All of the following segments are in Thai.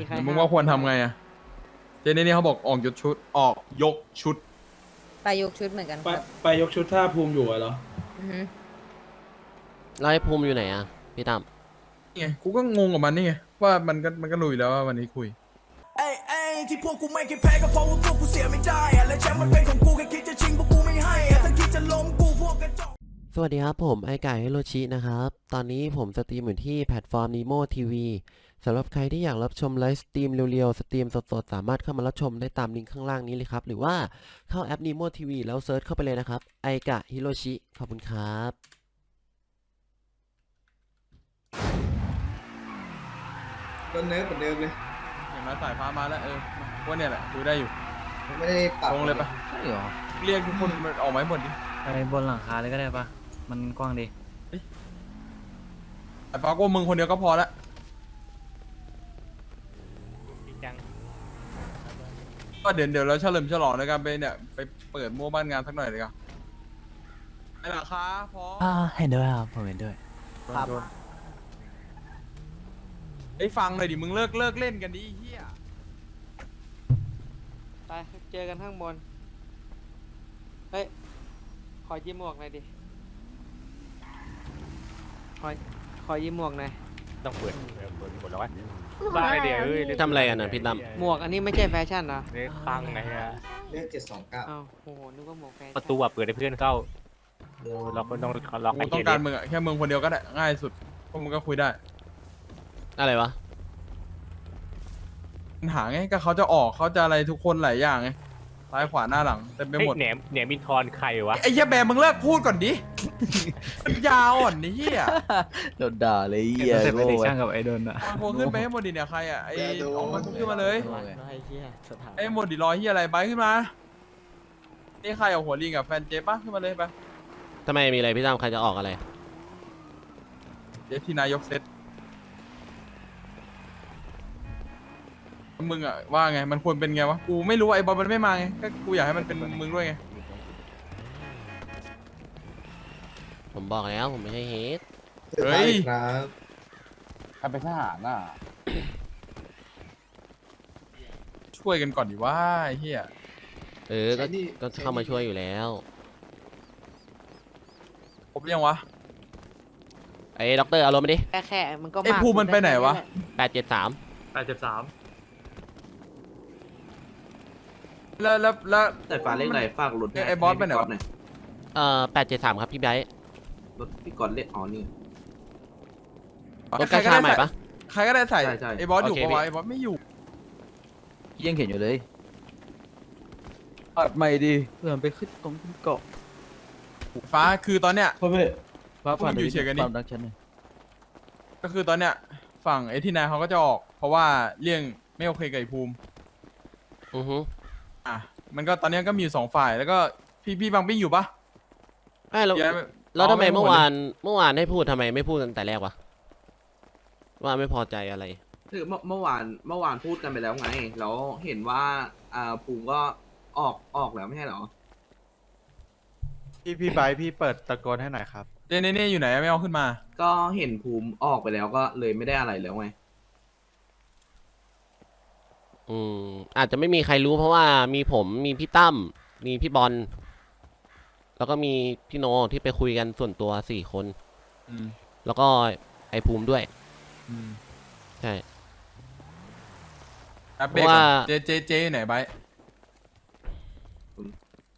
มีใครมึงห้ว่าควรทำไงอะเจนี่นี่เขาบอกออกยกชุดออกยกชุด ไปยกชุดเหมือนกันคไปรับไปยกชุดท่าภูมิอยู่อะเหรอ อือฮึแล้วไอ้ภูมิอยู่ไหนอะ พี่ตั้ม นี่ไงกูก็งงกับมันนี่ไงว่ามันก็มันก็รู้อยู่แล้วว่าวันนี้คุย เอ้ยเอ้ยที่พวกกูไม่เคยแพ้ก็เพราะว่าพวกกูเสียไม่ได้อะและแชมป์มันเป็นของกูแค่คิดจะชิงพวกกูไม่ให้อะถ้าคิดจะล้มกูพวกกระจอก สวัสดีครับผมไอไก่ฮิโรชินะครับ ตอนนี้ผมสตรีมอยู่ที่แพลตฟอร์ม Nemo TV สำหรับใครที่อยากรับชมไลฟ์สตรีมเร็วๆ สตรีมสดๆ สามารถเข้ามารับชมได้ตามลิงก์ข้างล่างนี้เลยครับ หรือว่าเข้าแอป Nemo TV แล้วเซิร์ชเข้าไปเลยนะครับ ไอกะฮิโรชิ ขอบคุณครับก็เนิร์ฟเหมือนเดิมเลยอย่างน้อยสายฟ้ามาแล้วเออว่าเนี่ยแหละดูได้อยู่ไม่ได้ปรับลงเลยปะใช่เหรอ เรียกทุกคนมันออกมาให้หมดดิไปบนหลังคาเลยก็ได้ปะมันกว้างดีสายฟ้ากูมึงคนเดียวก็พอละ ก็เดี๋ยวเดี๋ยวเราเฉลิมฉลองในการไปเนี่ยไปเปิดมั่วบ้านงานสักหน่อยเลยกันไอ้หลังคาพออ่าเห็นด้วยครับผมเห็นด้วยโดนไอ้ยฟังหน่อยดิมึงเลิกเลิกเล่นกันดิไอ้เฮียไปเจอกันข้างบน เฮ้ย ขอยิ้มหมวกหน่อยดิ ขอ ขอยิ้มหมวกหน่อย ต้องเปิดเปิดเปิดหมดแล้ววะบ้าไอเดียเอ้ยทำอะไรกันนะพี่ตั้ม หมวกอันนี้ไม่ใช่แฟชั่นนะเรียกตังไงฮะเรื่องเจ็ดสองเก้าอ้าวโอ้โหนึกว่าหมวกแฟชั่นประตูอะเปิดให้เพื่อนเข้าเราก็ต้องล็อกกูไอ้ต้อเหี้งยการดิมึงอะแค่มึงคนเดียวก็ได้ง่ายสุดพวกมึงก็คุยได้อะไรวะปัญหาไงก็เขาจะออกเขาจะอะไรทุกคนหลายอย่างไง ซ้ายขวาหน้าหลังเต็มไปเฮ้ยหมด แหนมแหนมมินทอนใครวะ ไอ้เหี้ยแบมมึงเลิกพูดก่อนดิมันยาวอ่อนนี่เหี้ยโดนด่าเลยเหี้ยโง่ช่างกับไอ้โดนอะมันโผล่ขึ้นไปให้หมดดิเนี่ยใครอะไอ้ออกมาขึ้นมาเลยไอ้เหี้ยสถานไอ้หมดดิรอยเหี้ยอะไรไปขึ้นมา นี่ใครเอาหัวลิงกับแฟนเจ๊ปะขึ้นมาเลยไปทำไมมีอะไรพี่ตั้มใครจะออกอะไรเจ๊ที่นายกเซต มึงอะว่าไงมันควรเป็นไงวะกูไม่รู้ว่าไอ้บอลมันไม่มาไงก็กูอยากให้มันเป็นมึงด้วยไงผมบอกแล้วผมไม่ใช่เฮดเฮ้ยครับใครเป็นทหารน่ะช่วยกันก่อนดิว่าไอ้เหี้ยเออก็ก็เข้ามาช่วยอยู่แล้วครบยังวะไอ้ด็อกเตอร์เอารมณ์มาดิแค่แค่มันก็ไอ้มากภูมิมันไปไหนวะแปดเจ็ดสามแปดเจ็ดสาม แล้วแล้วแล้ว แต่ฟ้าเลขอะไรฝากรถไอ้บอสไปไหนวะหน่อยเอ่อแปดเจ็ดสามครับพี่ไบร์ทรถพี่ก่อนเลขอ๋อนี่ รถกระชาใหม่ปะ ใครก็ได้ใส่ใช่ใช่ ไอ้บอสอยู่โอเคปะวะพี่ไอ้บอสไม่อยู่ยังเห็นอยู่เลยอัดใหม่ดิเพื่อนไปขึ้นตรงขึ้นเกาะฟ้าคือตอนเนี้ยเพราะไม่ฟ้าฝันอยู่เฉยกันนี่ ความรักฉันเลยก็คือตอนเนี้ยฝั่งไอ้ที่นายเขาก็จะออก เพราะว่าเรื่องไม่โอเคกับไอ้ภูมิ อือฮึ อะมันก็ตอนเนี้ยก็มีอยู่สองฝ่ายแล้วก็พี่พี่บางปิ้งอยู่ปะไอ้ยแล้วย้ายปแล้วทำไมอาเมื่อหดลยวานเมื่อวานให้พูดทำไมไม่พูดตั้งแต่แรกวะว่าไม่พอใจอะไร คือเมื่อเมื่อวานเมื่อวานพูดกันไปแล้วไง แล้วเห็นว่าอ่าภูมิก็ออกออกแล้วไม่ใช่เหรอ พี่พี่ไบร์ทพี่เปิดตะโกนให้หน่อยครับเจเนเน่อยู่ไหนไม่เอาขึ้นมา ก็เห็นภูมิออกไปแล้วก็เลยไม่ได้อะไรแล้วไง อืมอาจจะไม่มีใครรู้เพราะว่ามีผมมีพี่ตั้มมีพี่บอลแล้วก็มีพี่โนที่ไปคุยกันส่วนตัวสี่คน อืมแล้วก็ไอ้ภูมิด้วย อืมใช่อัปเดตก่อนว่าเจเจเจอยู่ไหนไบร์ท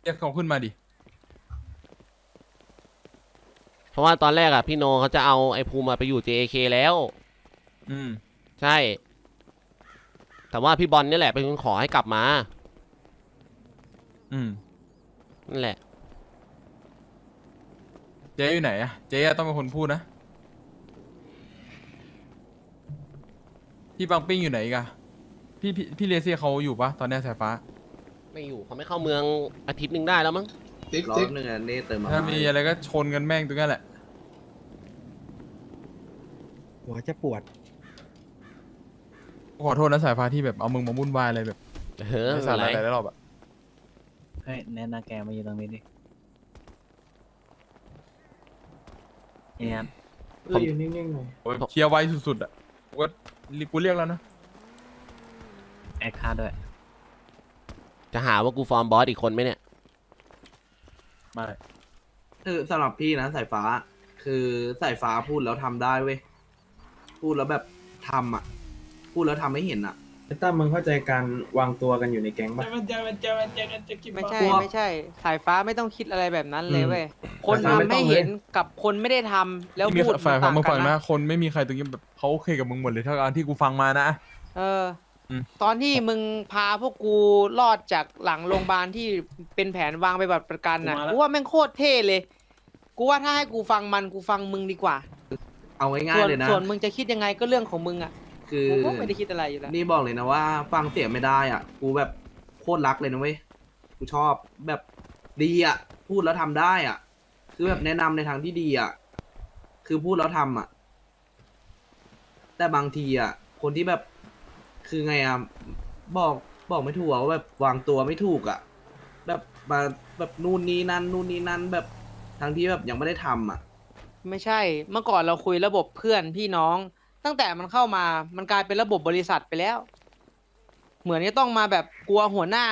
เรียกเขาขึ้นมาดิเพราะว่าตอนแรกอะพี่โนเขาจะเอาไอ้ภูมิมาไปอยู่ JK แล้ว อืม ใช่ แต่ว่าพี่บอลนี่แหละเป็นคนขอให้กลับมาอืม นั่นแหละ เจอยู่ไหนอะเจอะต้องเป็นคนพูดนะ พี่บางปิ้งอยู่ไหนอีกอะพี่พี่พี่เลซี่เขาอยู่ปะตอนเนี้ยสายฟ้า ไม่อยู่เขาไม่เข้าเมืองอาทิตย์หนึ่งได้แล้วมั้งติ๊กรอติ๊กบนึงอะเน่เติมมาถ้ามีอะไรก็ชนกันแม่งตรงนั้นแหละ หัวจะปวด ขอโทษนะสายฟ้าที่แบบเอามึงมาวุ่นวายอะไรแบบเออไม่ไม่สาเป็นระไรอะไรได้หรอกอะให้แนนนาแกมาอยู่ตรงนี้ดิเนี่ยเอออยู่นิ่งๆหน่อยโอ้ยเคลียร์ไว้สุดๆอะกูก็กูเรียกแล้วนะแอคค่าด้วย จะหาว่ากูฟอร์มบอสอีกคนไหมเนี่ยไม่คือสำหรับพี่นะสายฟ้า คือสายฟ้าพูดแล้วทำได้เว้ย พูดแล้วแบบทำอะ พูดแล้วทำให้เห็นอะ ไอ้ตั้มมึงเข้าใจการวางตัวกันอยู่ในแก๊งปะไม่ใช่พวก ไม่ใช่ สายฟ้าไม่ต้องคิดอะไรแบบนั้นเลยอืมเว้ย คนสายฟ้าไม่ทำต้ให้องเลย เห็นกับคนไม่ได้ทำแล้วมีพูดฝ่ายมัฟังนมึงต่ฟังกันะคนไม่มีใครตรงนี้แบบเขาโอเคกับมึงหมดเลยเท่าการที่กูฟังมานะ เอออม ตอนที่มึงพาพวกกูรอดจากหลังโรงพยาบาลที่เป็นแผนวางไปบัตรประกันน่ะกูว่าแม่งโคตรเท่เลย กูว่าถ้าให้กูฟังมันกูฟังมึงดีกว่าเอาง่ายส่วๆนเลยนะ ส่วนมึงจะคิดยังไงก็เรื่องของมึงอะ คือกูก็ไม่ได้คิดอะไรอยู่แล้ว นี่บอกเลยนะว่า ฟังเสียงไม่ได้อะ กูแบบโคตรรักเลยนะเว้ย กูชอบแบบดีอะ พูดแล้วทำได้อะ คือแบบแนะนำในทางที่ดีอะ คือพูดแล้วทำอะ แต่บางทีอะ คนที่แบบ คือไงอะ บอกบอกไม่ถูกอะว่าแบบวางตัวไม่ถูกอะ แบบมาแบบนู่นนี่นั่นนู่นนี่นั่นแบบทั้งที่แบบยังไม่ได้ทำอะ ไม่ใช่ เมื่อก่อนเราคุยระบบเพื่อนพี่น้อง ตั้งแต่มันเข้ามามันกลายเป็นระบบบริษัทไปแล้ว เหมือนจะต้องมาแบบกลัวหัวหน้า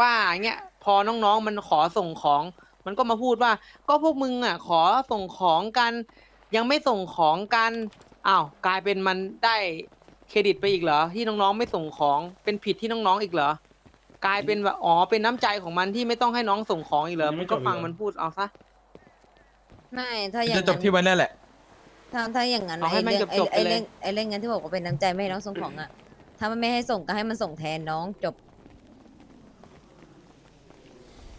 ว่าเงี้ยพอน้องๆมันขอส่งของ มันก็มาพูดว่า ก็พวกมึงอะ ขอส่งของกัน ยังไม่ส่งของกันอ้าวกลายเป็นมันได้เครดิตไปอีกเหรอ ที่น้องๆไม่ส่งของเป็นผิดที่น้องๆอีกเหรอ กลายเป็นว่าอ๋อเป็นน้ำใจของมันที่ไม่ต้องให้น้องส่งของอีกเหรอมันก็ฟังมันพูดเอาซะ ไม่ ถ้าอย่างจะนั้นจบที่ไว้นั่นแหละ ถ้าถ้าอย่างนั้นเอาให้ไอ้เรื่องแม่งจบๆไอ้ไปเลย เรื่องไอ้เรื่องงั้นที่บอกว่าเป็นน้ำใจไม่ให้น้องส่งของอะ ถ้ามันไม่ให้ส่งก็ให้มันส่งแทนน้องจบ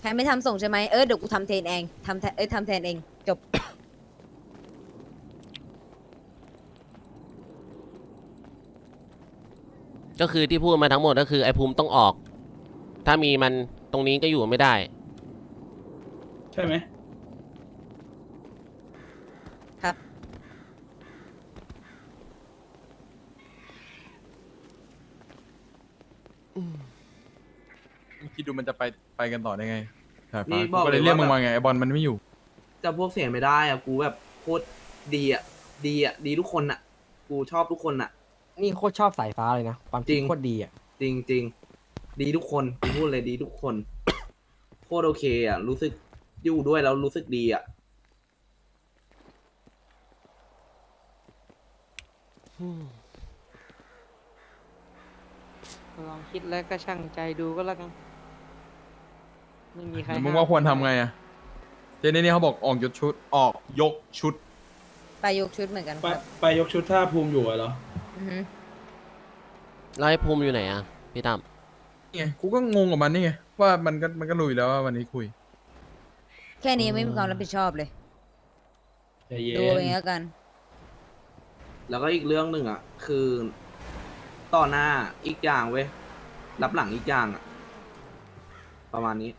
ใครไม่ทำส่งใช่ไหมเออเดี๋ยวกูทำแทนเองทำแทนเอ้ยทำแทนเองจบ ก็คือที่พูดมาทั้งหมดก็คือไอ้ภูมิต้องออก ถ้ามีมันตรงนี้ก็อยู่ไม่ได้ ใช่ไหม คิดดูมันจะไปไปกันต่อได้ไงสายฟ้านี่บอกก็เลยเลยเรียกว่ามึงมาไงไอบอลมันไม่อยู่ จะพวกเสียงไม่ได้อะกูแบบโคตรดีอะดีอะดีทุกคนอะกูชอบทุกคนอะนี่โคตรชอบสายฟ้าเลยนะ ความจคิริดงโคตรดีอะ จริงจริงดีทุกคนกูพูดเลยดีทุกคน โคตรโอเคอะรู้สึกอยู่ด้วยแล้วรู้สึกดีอะลองคิดแล้วก็ช่างใจดูก็แล้วกัน ไม่มีใครมึงห้ว่าควรทำไงอะเจนนี่เขาบอกออกยกชุดออกยกชุด ไปยกชุดเหมือนกันไปครับไปยกชุดถ้าภูมิอยู่อะเหรอ อือฮึแล้วไอ้ภูมิอยู่ไหนอะ พี่ตั้มนี่ไงกูก็งงกับมันนี่ไงว่ามันก็มันก็ลุยแล้วว่าวันนี้คุย แค่นี้ยังไม่มีความรับผิดชอบเลย ใจเย็นดูเองแล้วกัน แล้วก็อีกเรื่องหนึ่งอะ คือต่อหน้าอีกอย่างเว้ยรับหลังอีกอย่างอะ ประมาณนี้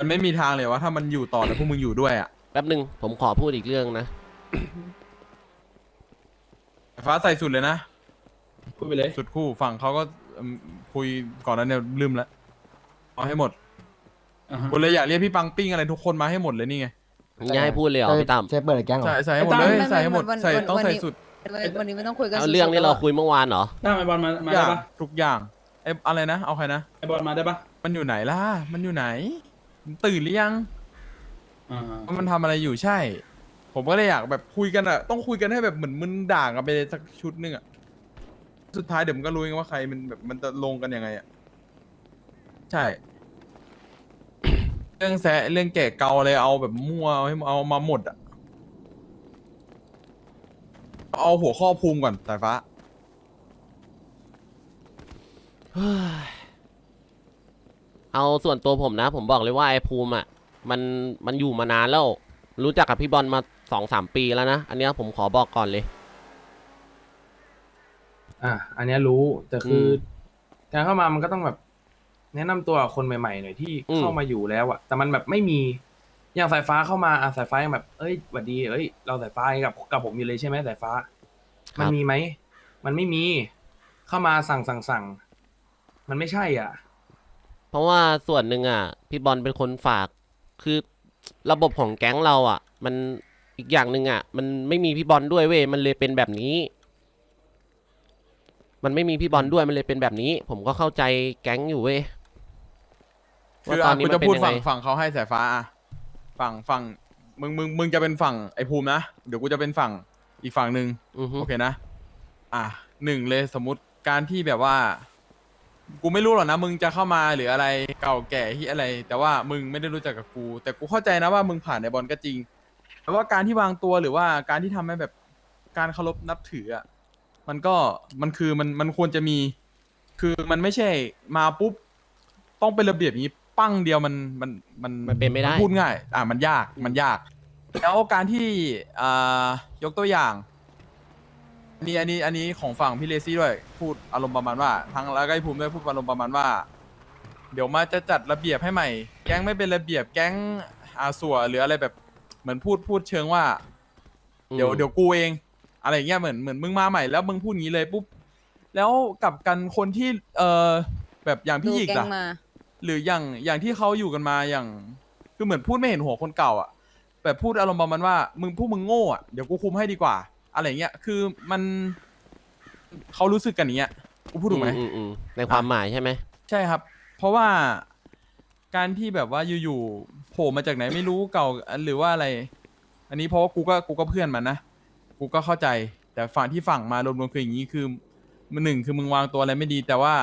มันไม่มีทางเลยว่าถ้ามันอยู่ต่อแล้วพวกมึงอยู่ด้วยอะแป๊บหนึ่งผมขอพูดอีกเรื่องนะสายฟ้าใส่สุดเลยนะ พูดไปเลย สุดคู่ฝั่งเขาก็อืมคุยก่อนนั้นเนี่ยลืมแล้วเอาให้หมดอ่าฮะ กูเลยอยากเรียกพี่ปังปิ้งอะไรทุกคนมาให้หมดเลยนี่ไงอย่าให้พูดเลยเหรอพี่ตั้มใช่เปิดแก๊งเหรอ ใส่ใส่ให้หมดเลยไม่ใส่ให้หมดวันใส่วันต้องวันใส่นี้สุดวันวันนี้ไม่ต้องคุยกันเอาสุดๆเรื่องที่เราแล้วคุยเมื่อวานเหรอ ตั้มไอบอลมามาอได้ย่างปะทุกอย่างไอ้อะไรนะ เอาใครนะ ไอบอลมาได้ปะมันอยู่ไหนล่ะ มันอยู่ไหนมัน ตื่นหรือยังอ่าว่ามันทำอะไรอยู่ใช่ ผมก็เลยอยากแบบคุยกันอะต้องคุยกันให้แบบเหมือนมึนด่างกันไปเลยสักชุดหนึงอะสุดท้ายเดี๋ยวมันก็รู้เองว่าใครมันแบบมันจะลงกันยังไงอะใช่ เรื่องแซะเรื่องแก่เกาอะไรเอาแบบมั่วเอาให้เอามาหมดอะเอาหัวข้อภูมิก่อนสายฟ้า เอาส่วนตัวผมนะ ผมบอกเลยว่าไอ้ภูมิอะมันมันอยู่มานานแล้ว รู้จักกับพี่บอลมาสองสามปีแล้วนะ อันเนี้ยผมขอบอกก่อนเลย อะอันเนี้ยรู้แต่คืออมการเข้ามามันก็ต้องแบบ แนะนำตัวกับคนใหม่ๆหน่อยที่อืม เข้ามาอยู่แล้วอะแต่มันแบบไม่มีอย่างสายฟ้าเข้ามาอะสายฟ้ายังแบบ เอ้ยหวัดดีเอ้ย เราสายฟ้ากับกับผมอยู่เลยใช่ไหมสายฟ้า มันมีไหมมันไม่มี เข้ามาสั่งสั่งสั่งมันไม่ใช่อะ เพราะว่าส่วนหนึ่งอะ พี่บอลเป็นคนฝาก คือระบบของแก๊งเราอะ มันอีกอย่างหนึ่งอะ มันไม่มีพี่บอลด้วยเว้ยมันเลยเป็นแบบนี้ มันไม่มีพี่บอลด้วยมันเลยเป็นแบบนี้ ผมก็เข้าใจแก๊งอยู่เว้ยคือว่าตออะนนี้กูมันจะเป็นพูดยังฝั่งไงฝั่งเขาให้สายฟ้าอะฝั่งฝั่งมึงมึงมึงจะเป็นฝั่งไอ้ภูมินะเดี๋ยวกูจะเป็นฝั่งอีกฝั่งหนึ่งอือฮึโอเคนะ อะหนึ่งเลยสมมติการที่แบบว่า กูไม่รู้หรอกนะ มึงจะเข้ามาหรืออะไรเก่าแก่ที่อะไร แต่ว่ามึงไม่ได้รู้จักกับกู แต่กูเข้าใจนะว่ามึงผ่านในบอลก็จริง แต่ว่าการที่วางตัวหรือว่าการที่ทำให้แบบการเคารพนับถืออะมันก็มันคือมันมันควรจะมี คือมันไม่ใช่มาปุ๊บ ต้องเป็นระเบียบอย่างนี้ปั้งเดียวมันมันมันมันเป็นไม่ได้ พูดง่าย อะมันยากมันยาก แล้วการที่อ่ายกตัวอย่าง อันนี้อันนี้อันนี้ของฝั่งพี่เลซี่ด้วย พูดอารมณ์ประมาณว่าทางแล้วก็ไอ้ภูมิด้วยพูดอารมณ์ประมาณว่า เดี๋ยวมาจะจัดระเบียบให้ใหม่ แก๊งไม่เป็นระเบียบแก๊งอาสัวหรืออะไรแบบเหมือนพูดพูดเชิงว่า เดี๋ยวอืมเดี๋ยวกูเอง อะไรอย่างเงี้ยเหมือนเหมือนมึงมาใหม่แล้วมึงพูดงี้เลยปุ๊บแล้วกลับกันคนที่เออแบบอย่างดูพี่หยิกแก๊งอะมาหรืออย่างอย่างที่เขาอยู่กันมาอย่าง คือเหมือนพูดไม่เห็นหัวคนเก่าอะแบบพูดอารมณ์ประมาณว่า มึงพูดมึงโง่อะเดี๋ยวกูคุมให้ดีกว่า อะไรเงี้ยคือมันเขารู้สึกกันอย่างเงี้ยกูพูดถูกไหมอืมอืมในความหมายใช่ไหมใช่ครับ เพราะว่าการที่แบบว่าอยู่ๆโผล่มาจากไหนไม่รู้เก่าหรือว่าอะไร อันนี้เพราะว่ากูก็กูก็เพื่อนมันนะกูก็เข้าใจ แต่ฝั่งที่ฝั่งมารวมๆคืออย่างนี้คือมันหนึ่งคือมึงวางตัวอะไรไม่ดี แต่ว่า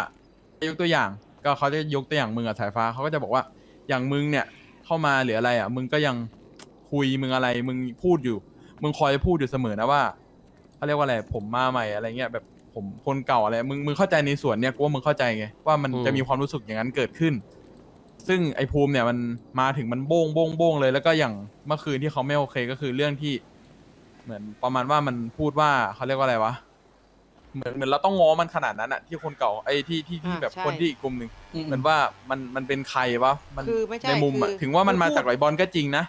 ยกตัวอย่าง ก็เขาจะยกตัวอย่างมึงกับสายฟ้าเขาก็จะบอกว่าอย่างมึงเนี่ยเข้ามาหรืออะไรอะมึงก็ยังคุยมึงอะไรมึงพูดอยู่ มึงคอยพูดอยู่เสมอนะว่าเขาเรียกว่าอะไรผมมาใหม่อะไรเงี้ยแบบผมคนเก่าอะไรมึงมึงเข้าใจในส่วนเนี้ยกูว่ามึงเข้าใจไงว่ามันอืม จะมีความรู้สึกอย่างนั้นเกิดขึ้น ซึ่งไอ้ภูมิเนี่ยมันมาถึงมันโบ้งโบ้งโบ้งเลย แล้วก็อย่างเมื่อคืนที่เขาไม่โอเคก็คือเรื่องที่ เหมือนประมาณว่ามันพูดว่าเขาเรียกว่าอะไรวะเหมือนเหมือนเราต้องง้อมันขนาดนั้นอะที่คนเก่าไอ้ที่ที่ที่อ่าแบบใช่ คนที่อีกกลุ่มหนึ่งอืมเหมือนว่ามันมันเป็นใครวะมันคือไม่ใช่ในมุมอะคือถึงว่ามันคือมาพูดจากไหลบอลก็จริงนะ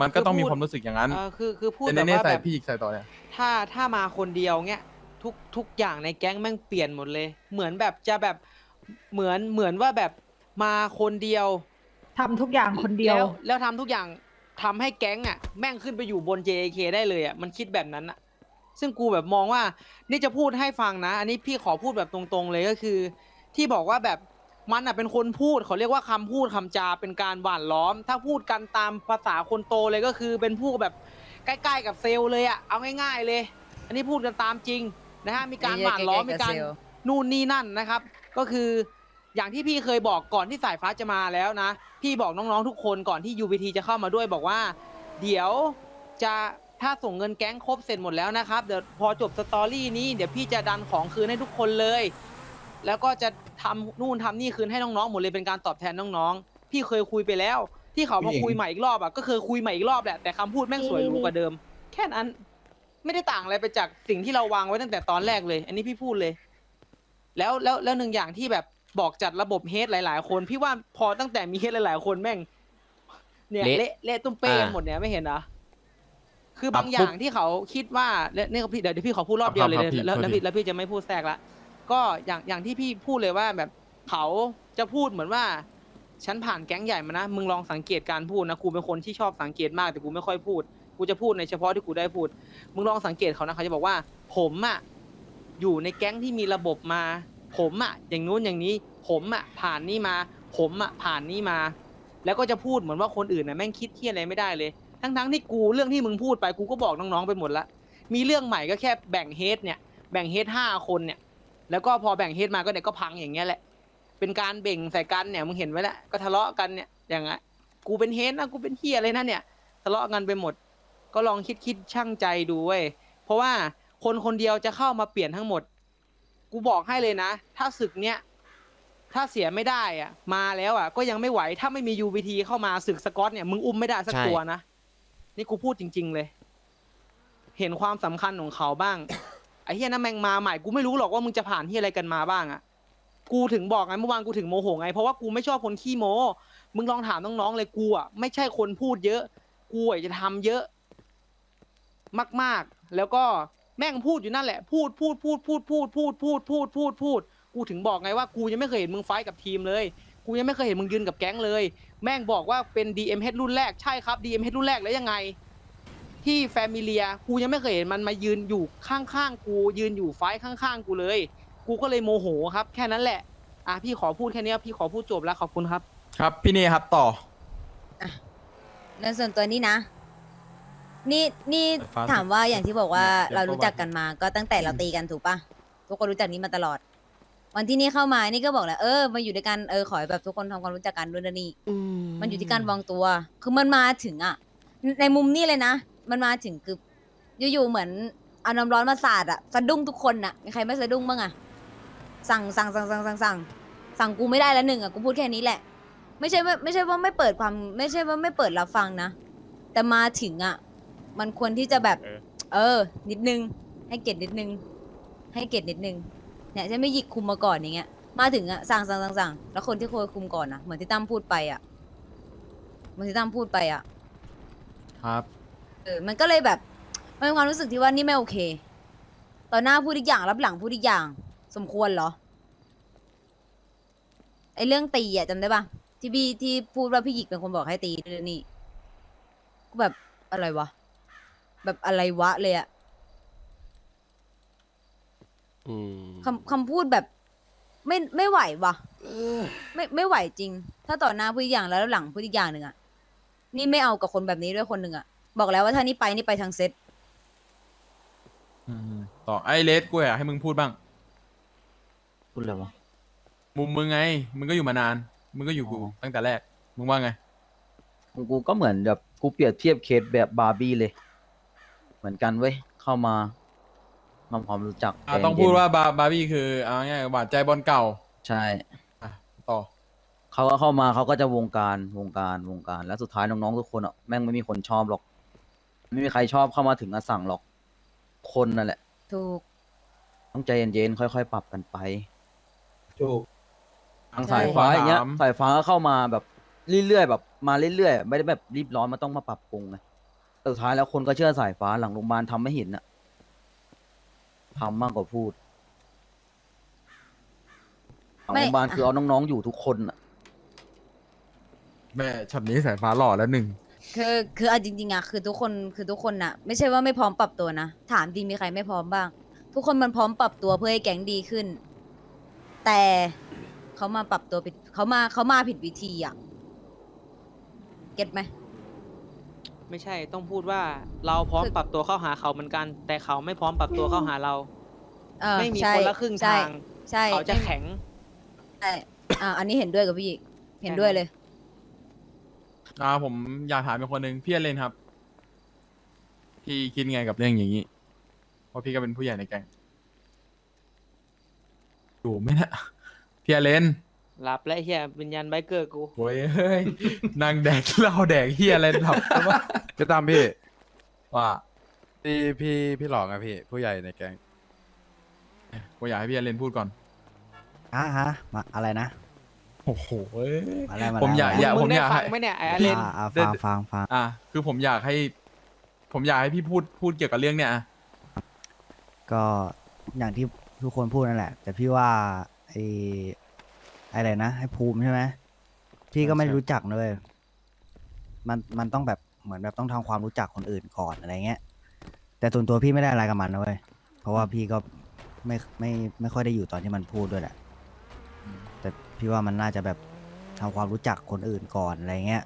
มันก็ต้องมีความรู้สึกอย่างนั้นเออคือคือพูดแต่แบบเน่ว่าใส่แบบพี่อีกใส่ต่อเนี่ย ถ้าถ้ามาคนเดียวเงี้ยทุกทุกอย่างในแก๊งแม่งเปลี่ยนหมดเลย เหมือนแบบจะแบบเหมือนเหมือนว่าแบบมาคนเดียว ทำทุกอย่างคนเดียว แล้วแล้วทำทุกอย่างทำให้แก๊งอะแม่งขึ้นไปอยู่บน JK ได้เลยอะมันคิดแบบนั้นอะ ซึ่งกูแบบมองว่า นี่จะพูดให้ฟังนะ อันนี้พี่ขอพูดแบบตรงๆเลยก็คือ ที่บอกว่าแบบ มันอะเป็นคนพูดเขาเรียกว่าคำพูดคำจาเป็นการหว่านล้อม ถ้าพูดกันตามภาษาคนโตเลยก็คือเป็นพูดแบบใกล้ๆกับเซลล์เลยอะเอาง่าย ๆเลย อันนี้พูดกันตามจริงนะฮะมีการหว่านล้อมมีการ นู่นนี่นั่นนะครับ ก็คืออย่างที่พี่เคยบอกก่อนที่สายฟ้าจะมาแล้วนะ พี่บอกน้องๆทุกคนก่อนที่ UBT จะเข้ามาด้วยบอกว่า เดี๋ยวจะถ้าส่งเงินแก๊งครบเสร็จหมดแล้วนะครับ เดี๋ยวพอจบสตอรี่นี้เดี๋ยวพี่จะดันของคืนให้ทุกคนเลย แล้วก็จะทำนู่นทำนี่คืนให้น้องๆหมดเลยเป็นการตอบแทนน้องๆ พี่เคยคุยไปแล้ว ที่เขามาคุยใหม่อีกรอบอะก็เคยคุยใหม่อีกรอบแหละแต่คำพูดแม่งสวยหรูกว่าเดิม แค่นั้นไม่ได้ต่างอะไรไปจากสิ่งที่เราวางไว้ตั้งแต่ตอนแรกเลย อันนี้พี่พูดเลย แล้วแล้วแล้วหนึ่งอย่างที่แบบบอกจัดระบบเฮดหลาย ๆ คนพี่ว่าพอตั้งแต่มีเฮดหลาย ๆ คนแม่ง เนี่ยเละเละเละตุ้มเป้กันอ่าหมดเนี่ยไม่เห็นเหรอคือบางอย่างที่เขาคิดว่าและเนี่ยพี่เดี๋ยวเดี๋ยวพี่ขอพูดรอบเดียวเลยครับครับพี่แล้วแล้วโทษทีพี่แล้วพี่จะไม่พูดแทรกละ ก็อย่างอย่างที่พี่พูดเลยว่าแบบเขาจะพูดเหมือนว่า ฉันผ่านแก๊งใหญ่มานะ มึงลองสังเกตการพูดนะกูเป็นคนที่ชอบสังเกตมากแต่กูไม่ค่อยพูด กูจะพูดในเฉพาะที่กูได้พูด มึงลองสังเกตเขานะเขาจะบอกว่า ผมอะอยู่ในแก๊งที่มีระบบมา ผมอะอย่างนู้นอย่างนี้ ผมอะผ่านนี่มา ผมอะผ่านนี่มา แล้วก็จะพูดเหมือนว่าคนอื่นน่ะแม่งคิดเที่ยอะไรไม่ได้เลย ทั้งๆที่กูเรื่องที่มึงพูดไปกูก็บอกน้องๆไปหมดละมีเรื่องใหม่ก็แค่แบ่งเฮดเนี่ยแบ่งเฮดห้าคนเนี่ย แล้วก็พอแบ่งเฮดมาก็เนี่ยก็พังอย่างเงี้ยแหละ เป็นการเบ่งใส่กันเนี่ยมึงเห็นไว้แล้วก็ทะเลาะกันเนี่ยอย่างเงี้ยกูเป็นเฮดนะกูเป็นเฮียอะไรนะเนี่ยทะเลาะกันไปหมด ก็ลองคิดคิดช่างใจดูเว้ยเพราะว่าคนคนเดียวจะเข้ามาเปลี่ยนทั้งหมด กูบอกให้เลยนะ ถ้าศึกเนี้ยถ้าเสียไม่ได้อะ มาแล้วอะ ก็ยังไม่ไหวถ้าไม่มี UVT เข้ามาศึกสกอตเนี่ยมึงอุ้มไม่ได้สักใช่ ตัวนะ นี่กูพูดจริง ๆ เลย เห็นความสำคัญของเขาบ้างไอ้เฮียนั่นแมงมาใหม่กูไม่รู้หรอกว่ามึงจะผ่านที่อะไรกันมาบ้างอะกูถึงบอกไงเมื่อวานกูถึงโมโหไงเพราะว่ากูไม่ชอบคนขี้โมมึงลองถามน้องๆเลยกูอะไม่ใช่คนพูดเยอะ กูอะจะทำเยอะ มากๆ แล้วก็แม่งพูดอยู่นั่นแหละ พูดพูดพูดพูดพูดพูดพูดพูดพูดพูด กูถึงบอกไงว่ากูยังไม่เคยเห็นมึงไฟท์กับทีมเลย กูยังไม่เคยเห็นมึงยืนกับแก๊งเลย แม่งบอกว่าเป็น DMH รุ่นแรกใช่ครับ DMH รุ่นแรกแล้วยังไง ที่แฟมิเลียกูยังไม่เคยเห็นมันมายืนอยู่ข้างๆกูยืนอยู่ไฟท์ข้างๆกูเลย กูก็เลยโมโหครับ แค่นั้นแหละอะพี่ขอพูดแค่เนี้ยพี่ขอพูดจบแล้วขอบคุณครับ ครับพี่เน่ครับต่อ ในส่วนตัวนี้นะ นี่นี่ไฟฟ้าถามว่าอย่างที่บอกว่าเดี๋ยวเรารู้จักกันมา ก็ตั้งแต่เราตีกันถูกปะทุกคนรู้จักนี้มาตลอด วันที่นี่เข้ามานี่ก็บอกแหละเออมาอยู่ด้วยกันเออขอให้แบบทุกคนทำความรู้จักกันด้วยนะนี่มันอยู่ที่การวางตัว คือมันมาถึงอะในมุมนี้เลยนะ มันมาถึงคืออยู่ๆเหมือนเอาน้ำร้อนมาสาดอะสะดุ้งทุกคนอะมีใครไม่สะดุ้งบ้างอะสั่งสั่งสั่งสั่งสั่งสั่งสั่งกูไม่ได้แล้วหนึ่งอะกูพูดแค่นี้แหละ ไม่ใช่ว่าไม่ใช่ว่าไม่เปิดความ ไม่ใช่ว่าไม่เปิดรับฟังนะแต่มาถึงอะมันควรที่จะแบบ เออ เออ นิดนึง ให้เกียรตินิดนึง ให้เกียรตินิดนึงเนี่ยฉันไม่หยิกคุมมาก่อนอย่างเงี้ย มาถึงอะสั่งสั่งสั่งสั่งแล้วคนที่เคยคุมก่อนอะเหมือนที่ตั้มพูดไปอะเหมือนที่ตั้มพูดไปอะครับ เออมันก็เลยแบบมันเป็นความรู้สึกที่ว่านี่ไม่โอเค ต่อหน้าพูดอีกอย่างรับหลังพูดอีกอย่าง สมควรเหรอไอเรื่องตีอะจำได้ปะที่พี่ที่พูดว่าพี่หยิกเป็นคนบอกให้ตีด้วยนี่ก็แบบอะไรวะ แบบอะไรวะเลยอะอืมคำคำพูดแบบ ไม่ไม่ไหววะไม่ไม่ไหวจริง ถ้าต่อหน้าพูดอีกอย่างแล้วหลังพูดอีกอย่างหนึ่งอะนี่ไม่เอากับคนแบบนี้ด้วยคนหนึ่งอะ บอกแล้วว่าถ้านี่ไปนี่ไปทางเซ็ตอืมต่อไอเลสกูอยากให้มึงพูดบ้าง พูดเลยวะ มุมมึงไง มึงก็อยู่มานาน มึงก็อยู่กูอ๋อ ตั้งแต่แรก มึงว่าไง ของกูก็เหมือนแบบกูเปรียบเทียบเคสแบบบาร์บี้เลย เหมือนกันเว้ย เข้ามาทำความรู้จักอะใจต้องเย็นพูดว่าบาบาร์บี้คือเอาง่ายๆหวานใจบอลเก่า ใช่ อะต่อ เขาก็เข้ามาเขาก็จะวงการวงการวงการแล้วสุดท้ายน้องๆทุกคนอะแม่งไม่มีคนชอบหรอก ไม่มีใครชอบเข้ามาถึงอะสั่งหรอก คนนั่นแหละ ถูก ต้องใจเย็นๆ ค่อยๆ ปรับกันไป ถูก ทางใช่สายฟ้าอย่างเงี้ยถามสายฟ้าก็เข้ามาแบบเรื่อยๆ แบบมาเรื่อยๆ ไม่ได้แบบรีบร้อนมาต้องมาปรับปรุงไงแต่สุดท้ายแล้วคนก็เชื่อสายฟ้าหลังโรงพยาบาลทำไม่เห็นอะทำมากกว่าพูด หลังไม่โรงพยาบาลคือเอาน้องๆ อยู่ทุกคนอะแม่ช็อตนี้สายฟ้าหล่อแล้วหนึ่ง คือคือเอาจริงๆอะคือทุกคนคือทุกคนอะไม่ใช่ว่าไม่พร้อมปรับตัวนะถามจริงมีใครไม่พร้อมบ้าง ทุกคนมันพร้อมปรับตัวเพื่อให้แก๊งดีขึ้น แต่เขามาปรับตัวผิดเขามาเขามาผิดวิธีอะเก็ตไหม ไม่ใช่ต้องพูดว่าเราพร้อมคือ ปรับตัวเข้าหาเขาเหมือนกัน แต่เขาไม่พร้อมปรับตัวเข้าหาเรา เออไม่มีใช่คนละครึ่งใช่ทาง ใช่เขาจะแข็ง ใช่อ่าอันนี้เห็นด้วยกับพี่อีกเห็นด้วยเลย อ่าผมอยากถามเป็นคนหนึ่งพี่อเลนครับ พี่คิดไงกับเรื่องอย่างนี้ เพราะพี่ก็เป็นผู้ใหญ่ในแก๊งอยู่ไหมเนะพี่อเลนหลับและเฮียวิญญาณไบเกอร์กู โว้ยเฮ้ยนางแดกเหล้าแดกเฮียอะไรหลับใช่ปะจะตามพี่ว่าพี่พี่พี่หลอกอะพี่ ผู้ใหญ่ในแก๊ง ผมอยากให้พี่อเลนพูดก่อน อะฮะมาอะไรนะ โอ้โหเว้ย มาแล้วมาผมอยากอยากมึผมงได้อยากฟัให้งไหมเนี่ยไอ้อเลน อ่าอ่าเดี๋ฟัยวงฟังฟังอะคือผมอยากให้ ผมอยากให้พี่พูดพูดเกี่ยวกับเรื่องเนี้ยอะก็อย่างที่ทุกคนพูดนั่นแหละ แต่พี่ว่าไอ้ไอ้อะไรนะให้ภูมิใช่ไหมพี่ก็ไม่รู้จักเลยมันมันต้องแบบเหมือนแบบต้องทำความรู้จักคนอื่นก่อนอะไรเงี้ย แต่ส่วนตัวพี่ไม่ได้อะไรกับมันนะเว้ยเพราะว่าพี่ก็ไม่ไม่ไม่ค่อยได้อยู่ตอนที่มันพูดด้วยแหละ แต่พี่ว่ามันน่าจะแบบทำความรู้จักคนอื่นก่อนอะไรเงี้ย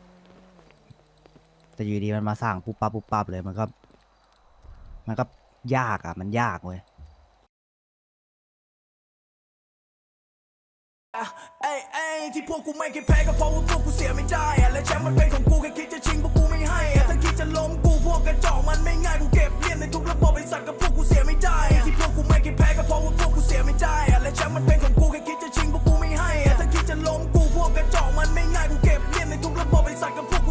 แต่อยู่ดีมันมาสร้างปุ๊บปั๊บปุ๊บปั๊บเลยมันก็ มันก็ยากอะ มันยากเว้ย เอ้ยอ้ที่พวกกูไม่เคยแพ้ก็เพราะว่าพวกกูเสียไม่ได้อะและแชมป์มันเป็นของกูแค่คิดจะชิงพวกกูไม่ให้อะถ้าคิดจะล้มกูพวกกระจอกมันไม่ง่ายกูเก็บเลียนในทุกระบบไอ้สัตว์กัพวกกูเสียไม่ได้ที่พวกกูไม่เคยแพ้ก็เพราะว่าพวกกูเสียไม่ได้อะและแชมป์มันเป็นของกู กระจอกมันไม่ง่ายกูเก็บเงินในทุกระบบไอ้สัตว์กับพวก